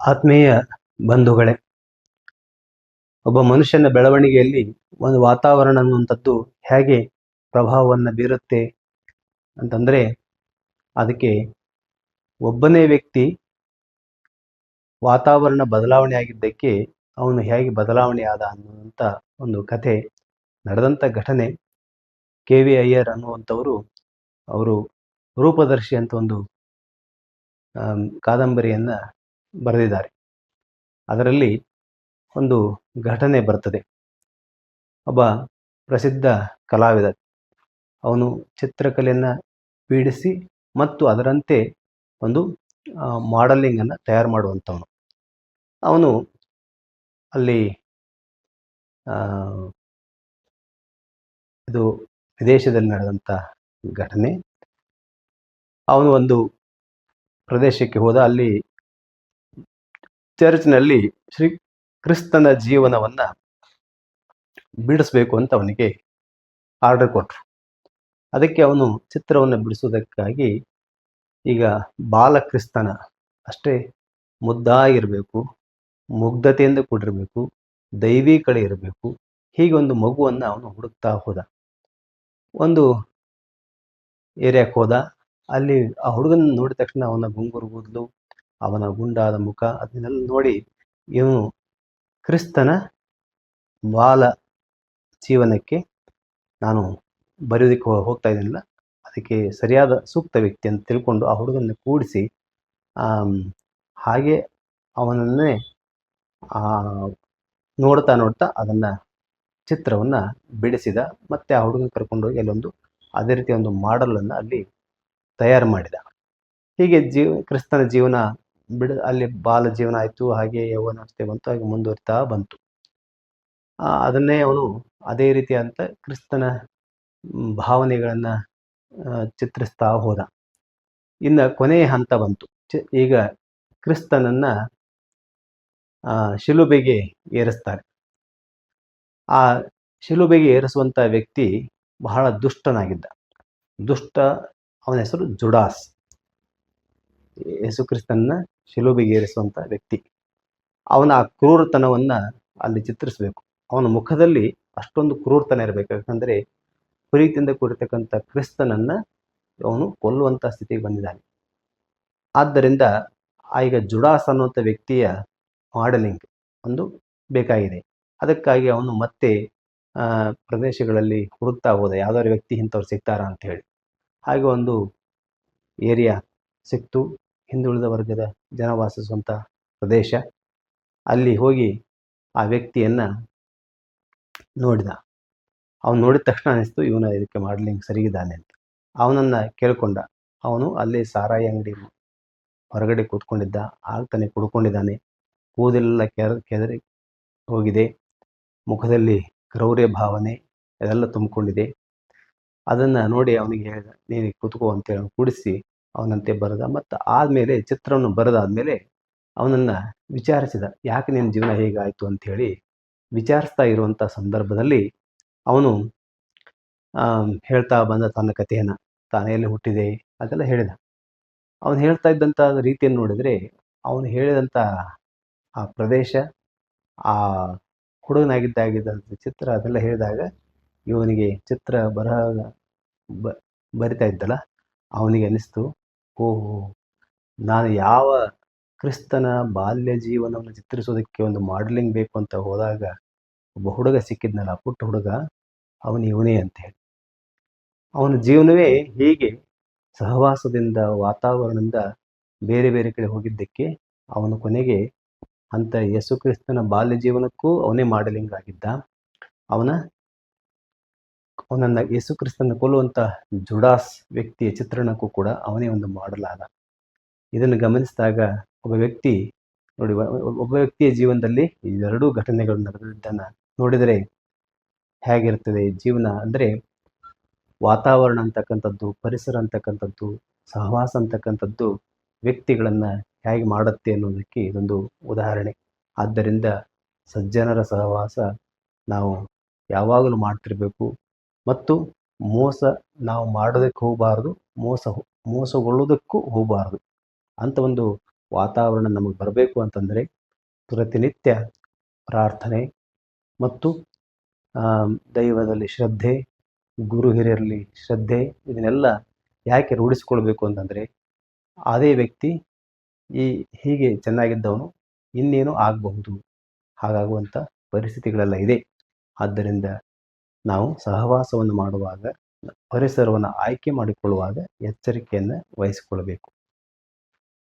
ಆತ್ಮೀಯ ಬಂಧುಗಳೇ, ಒಬ್ಬ ಮನುಷ್ಯನ ಬೆಳವಣಿಗೆಯಲ್ಲಿ ಒಂದು ವಾತಾವರಣ ಅನ್ನುವಂಥದ್ದು ಹೇಗೆ ಪ್ರಭಾವವನ್ನು ಬೀರುತ್ತೆ ಅಂತಂದರೆ, ಅದಕ್ಕೆ ಒಬ್ಬನೇ ವ್ಯಕ್ತಿ ವಾತಾವರಣ ಬದಲಾವಣೆ ಆಗಿದ್ದಕ್ಕೆ ಅವನು ಹೇಗೆ ಬದಲಾವಣೆ ಆದ ಅನ್ನುವಂಥ ಒಂದು ಕಥೆ ನಡೆದಂಥ ಘಟನೆ. ಕೆ ವಿ ಅಯ್ಯರ್ ಅನ್ನುವಂಥವರು, ಅವರು ರೂಪದರ್ಶಿ ಅಂತ ಒಂದು ಕಾದಂಬರಿಯನ್ನು ಬರೆದಿದ್ದಾರೆ. ಅದರಲ್ಲಿ ಒಂದು ಘಟನೆ ಬರ್ತದೆ. ಒಬ್ಬ ಪ್ರಸಿದ್ಧ ಕಲಾವಿದ, ಅವನು ಚಿತ್ರಕಲೆಯನ್ನು ಪೀಡಿಸಿ ಮತ್ತು ಅದರಂತೆ ಒಂದು ಮಾಡೆಲಿಂಗನ್ನು ತಯಾರು ಮಾಡುವಂಥವನು ಅವನು ಅಲ್ಲಿ ಇದು ವಿದೇಶದಲ್ಲಿ ನಡೆದಂಥ ಘಟನೆ. ಅವನು ಒಂದು ಪ್ರದೇಶಕ್ಕೆ ಹೋದ, ಅಲ್ಲಿ ಚರ್ಚ್ನಲ್ಲಿ ಶ್ರೀ ಕ್ರಿಸ್ತನ ಜೀವನವನ್ನ ಬಿಡಿಸ್ಬೇಕು ಅಂತ ಅವನಿಗೆ ಆರ್ಡರ್ ಕೊಟ್ಟರು ಅದಕ್ಕೆ ಅವನು ಚಿತ್ರವನ್ನು ಬಿಡಿಸುವುದಕ್ಕಾಗಿ ಈಗ ಬಾಲಕ್ರಿಸ್ತನ ಅಷ್ಟೇ ಮುದ್ದಾಗಿರಬೇಕು, ಮುಗ್ಧತೆಯಿಂದ ಕೂಡಿರಬೇಕು, ದೈವಿ ಕಡೆ ಇರಬೇಕು, ಹೀಗೆ ಒಂದು ಮಗುವನ್ನು ಅವನು ಹುಡುಕ್ತಾ ಹೋದ. ಒಂದು ಏರಿಯಾಕ್ಕೆ ಹೋದ. ಅಲ್ಲಿ ಆ ಹುಡುಗನ ನೋಡಿದ ತಕ್ಷಣ ಅವನ ಗುಂಗುರು ಕೂದಲು ಅವನ ಗುಂಡಾದ ಮುಖ ಅದನ್ನೆಲ್ಲ ನೋಡಿ ಇವನು ಕ್ರಿಸ್ತನ ಬಾಲ ಜೀವನಕ್ಕೆ ನಾನು ಬರೆಯೋದಕ್ಕೆ ಹೋಗ್ತಾ ಇದ್ದೀನಲ್ಲ ಅದಕ್ಕೆ ಸರಿಯಾದ ಸೂಕ್ತ ವ್ಯಕ್ತಿ ಅಂತ ತಿಳ್ಕೊಂಡು ಆ ಹುಡುಗನ ಕೂಡಿಸಿ ಹಾಗೆ ಅವನನ್ನೇ ಆ, ನೋಡ್ತಾ ನೋಡ್ತಾ ಅದನ್ನ ಚಿತ್ರವನ್ನ ಬಿಡಿಸಿದ. ಮತ್ತೆ ಆ ಹುಡುಗನ ಕರ್ಕೊಂಡು ಹೋಗಿ ಅಲ್ಲೊಂದು ಅದೇ ರೀತಿಯ ಒಂದು ಮಾಡಲನ್ನು ಅಲ್ಲಿ ತಯಾರು ಮಾಡಿದ. ಹೀಗೆ ಜೀವ ಕ್ರಿಸ್ತನ ಜೀವನ ಬಿಡ, ಅಲ್ಲಿ ಬಾಲ ಜೀವನ ಆಯಿತು, ಹಾಗೆ ಯೌವನಾವಸ್ಥೆ ಬಂತು, ಹಾಗೆ ಮುಂದುವರಿತಾ ಬಂತು. ಅದನ್ನೇ ಅವನು ಅದೇ ರೀತಿ ಅಂತ ಕ್ರಿಸ್ತನ ಭಾವನೆಗಳನ್ನು ಚಿತ್ರಿಸ್ತಾ ಹೋದ. ಇನ್ನು ಕೊನೆಯ ಹಂತ ಬಂತು. ಈಗ ಕ್ರಿಸ್ತನನ್ನ ಶಿಲುಬೆಗೆ ಏರಿಸ್ತಾರೆ. ಆ ಶಿಲುಬೆಗೆ ಏರಿಸುವಂತ ವ್ಯಕ್ತಿ ಬಹಳ ದುಷ್ಟನಾಗಿದ್ದ. ದುಷ್ಟ, ಅವನ ಹೆಸರು ಜುಡಾಸ್. ಯೇಸು ಕ್ರಿಸ್ತನ ಶಿಲುಬೆಗೆ ಏರಿಸುವಂತ ವ್ಯಕ್ತಿ. ಅವನ ಆ ಕ್ರೂರತನವನ್ನ ಅಲ್ಲಿ ಚಿತ್ರಿಸಬೇಕು. ಅವನ ಮುಖದಲ್ಲಿ ಅಷ್ಟೊಂದು ಕ್ರೂರತನ ಇರಬೇಕು. ಯಾಕಂದ್ರೆ ಪ್ರೀತಿಯಿಂದ ಕೂಡಿರ್ತಕ್ಕಂಥ ಕ್ರಿಸ್ತನನ್ನ ಅವನು ಕೊಲ್ಲುವಂತ ಸ್ಥಿತಿಗೆ ಬಂದಿದ್ದಾನೆ. ಆದ್ದರಿಂದ ಈಗ ಜುಡಾಸ್ ಅನ್ನುವಂಥ ವ್ಯಕ್ತಿಯ ಮಾಡೆಲಿಂಗ್ ಒಂದು ಬೇಕಾಗಿದೆ. ಅದಕ್ಕಾಗಿ ಅವನು ಮತ್ತೆ ಪ್ರದೇಶಗಳಲ್ಲಿ ಹುಡುಕ್ತಾ ಹೋದ. ಯಾವ್ದಾದ್ರು ವ್ಯಕ್ತಿ ಇಂಥವ್ರು ಸಿಗ್ತಾರ ಅಂತ ಹೇಳಿ. ಹಾಗೆ ಒಂದು ಏರಿಯಾ ಸಿಕ್ತು. ಹಿಂದುಳಿದ ವರ್ಗದ ಜನ ವಾಸಿಸುವಂಥ ಪ್ರದೇಶ. ಅಲ್ಲಿ ಹೋಗಿ ಆ ವ್ಯಕ್ತಿಯನ್ನ ನೋಡಿದ. ಅವನು ನೋಡಿದ ತಕ್ಷಣ ಅನಿಸ್ತು, ಇವನು ಇದಕ್ಕೆ ಮಾಡಲಿಂಗ್ ಸರಿಗಿದ್ದಾನೆ ಅಂತ. ಅವನನ್ನ ಕೇಳ್ಕೊಂಡ. ಅವನು ಅಲ್ಲಿ ಸಾರಾಯಿ ಅಂಗಡಿ ಹೊರಗಡೆ ಕೂತ್ಕೊಂಡಿದ್ದ. ಆಗ್ತಾನೆ ಕುಡ್ಕೊಂಡಿದ್ದಾನೆ. ಕೂದಲೆಲ್ಲ ಕೆರ, ಕೆದರಿ ಹೋಗಿದೆ. ಮುಖದಲ್ಲಿ ಕ್ರೌರ್ಯ ಭಾವನೆ ಅದೆಲ್ಲ ತುಂಬಿಕೊಂಡಿದೆ. ಅದನ್ನು ನೋಡಿ ಅವನಿಗೆ ಹೇಳಿದ, ನೀನು ಕೂತ್ಕೋ ಅಂತೇಳಿ ಕೂಡಿಸಿ ಅವನಂತೆ ಬರೆದ ಮತ್ತು ಆದಮೇಲೆ ಚಿತ್ರವನ್ನು ಬರೆದಾದ್ಮೇಲೆ ಅವನನ್ನು ವಿಚಾರಿಸಿದ, ಯಾಕೆ ನಿನ್ನ ಜೀವನ ಹೇಗಾಯಿತು? ಅಂಥೇಳಿ ವಿಚಾರಿಸ್ತಾ ಇರುವಂಥ ಸಂದರ್ಭದಲ್ಲಿ ಅವನು ಹೇಳ್ತಾ ಬಂದ ತನ್ನ ಕಥೆಯನ್ನು ತಾನೆಯಲ್ಲಿ ಹುಟ್ಟಿದೆ? ಅದೆಲ್ಲ ಹೇಳಿದ. ಅವನು ಹೇಳ್ತಾ ಇದ್ದಂಥ ರೀತಿಯನ್ನು ನೋಡಿದರೆ ಅವನು ಹೇಳಿದಂಥ ಆ ಪ್ರದೇಶ, ಆ ಹುಡುಗನಾಗಿದ್ದಾಗಿದ್ದಂಥ ಚಿತ್ರ ಅದೆಲ್ಲ ಹೇಳಿದಾಗ ಇವನಿಗೆ ಚಿತ್ರ ಬರಹ ಬ, ಬರಿತಾ ಇದ್ದಲ್ಲ, ಅವನಿಗೆ ಅನಿಸ್ತು ಓಹೋ. ನಾನು ಯಾವ ಕ್ರಿಸ್ತನ ಬಾಲ್ಯ ಜೀವನವನ್ನು ಚಿತ್ರಿಸೋದಕ್ಕೆ ಒಂದು ಮಾಡಲಿಂಗ್ ಬೇಕು ಅಂತ ಹೋದಾಗ ಒಬ್ಬ ಹುಡುಗ ಸಿಕ್ಕಿದ್ನಲ್ಲ ಪುಟ್ಟ ಹುಡುಗ, ಅವನು ಇವನೇ ಅಂತ ಹೇಳಿ. ಅವನ ಜೀವನವೇ ಹೀಗೆ ಸಹವಾಸದಿಂದ, ವಾತಾವರಣದಿಂದ ಬೇರೆ ಬೇರೆ ಕಡೆ ಹೋಗಿದ್ದಕ್ಕೆ ಅವನ ಕೊನೆಗೆ ಅಂತ ಯೇಸು ಕ್ರಿಸ್ತನ ಬಾಲ್ಯ ಜೀವನಕ್ಕೂ ಅವನೇ ಮಾಡಲಿಂಗ್ ಆಗಿದ್ದ. ಅವನ ಅವನನ್ನ ಯೇಸು ಕ್ರಿಸ್ತನ ಕೊಲ್ಲುವಂತ ಜುಡಾಸ್ ವ್ಯಕ್ತಿಯ ಚಿತ್ರಣಕ್ಕೂ ಕೂಡ ಅವನೇ ಒಂದು ಮಾಡಲ್ ಆದ. ಇದನ್ನು ಗಮನಿಸಿದಾಗ ಒಬ್ಬ ವ್ಯಕ್ತಿ, ನೋಡಿ ಒಬ್ಬ ವ್ಯಕ್ತಿಯ ಜೀವನದಲ್ಲಿ ಎರಡೂ ಘಟನೆಗಳು ನಡೆದಿದ್ದನ್ನ ನೋಡಿದರೆ ಹೇಗಿರ್ತದೆ ಜೀವನ ಅಂದ್ರೆ ವಾತಾವರಣ ಅಂತಕ್ಕಂಥದ್ದು, ಪರಿಸರ ಅಂತಕ್ಕಂಥದ್ದು, ಸಹವಾಸ ಅಂತಕ್ಕಂಥದ್ದು ವ್ಯಕ್ತಿಗಳನ್ನ ಹೇಗೆ ಮಾಡುತ್ತೆ ಅನ್ನೋದಕ್ಕೆ ಇದೊಂದು ಉದಾಹರಣೆ. ಆದ್ದರಿಂದ ಸಜ್ಜನರ ಸಹವಾಸ ನಾವು ಯಾವಾಗಲೂ ಮಾಡ್ತಿರ್ಬೇಕು. ಮತ್ತು ಮೋಸ ನಾವು ಮಾಡೋದಕ್ಕೆ ಹೋಗಬಾರ್ದು, ಮೋಸ ಮೋಸಗೊಳ್ಳೋದಕ್ಕೂ ಹೋಗಬಾರ್ದು. ಅಂತ ಒಂದು ವಾತಾವರಣ ನಮಗೆ ಬರಬೇಕು ಅಂತಂದರೆ ಪ್ರತಿನಿತ್ಯ ಪ್ರಾರ್ಥನೆ ಮತ್ತು ದೈವದಲ್ಲಿ ಶ್ರದ್ಧೆ, ಗುರು ಹಿರಿಯರಲ್ಲಿ ಶ್ರದ್ಧೆ ಇದನ್ನೆಲ್ಲ ಯಾಕೆ ರೂಢಿಸಿಕೊಳ್ಬೇಕು ಅಂತಂದರೆ ಅದೇ ವ್ಯಕ್ತಿ ಈ ಹೀಗೆ ಚೆನ್ನಾಗಿದ್ದವನು, ಇನ್ನೇನು ಆಗಬಹುದು, ಹಾಗಾಗುವಂಥ ಪರಿಸ್ಥಿತಿಗಳೆಲ್ಲ ಇದೆ. ಆದ್ದರಿಂದ ನಾವು ಸಹವಾಸವನ್ನು ಮಾಡುವಾಗ ಪರಿಸರವನ್ನು ಆಯ್ಕೆ ಮಾಡಿಕೊಳ್ಳುವಾಗ ಎಚ್ಚರಿಕೆಯನ್ನು ವಹಿಸಿಕೊಳ್ಳಬೇಕು.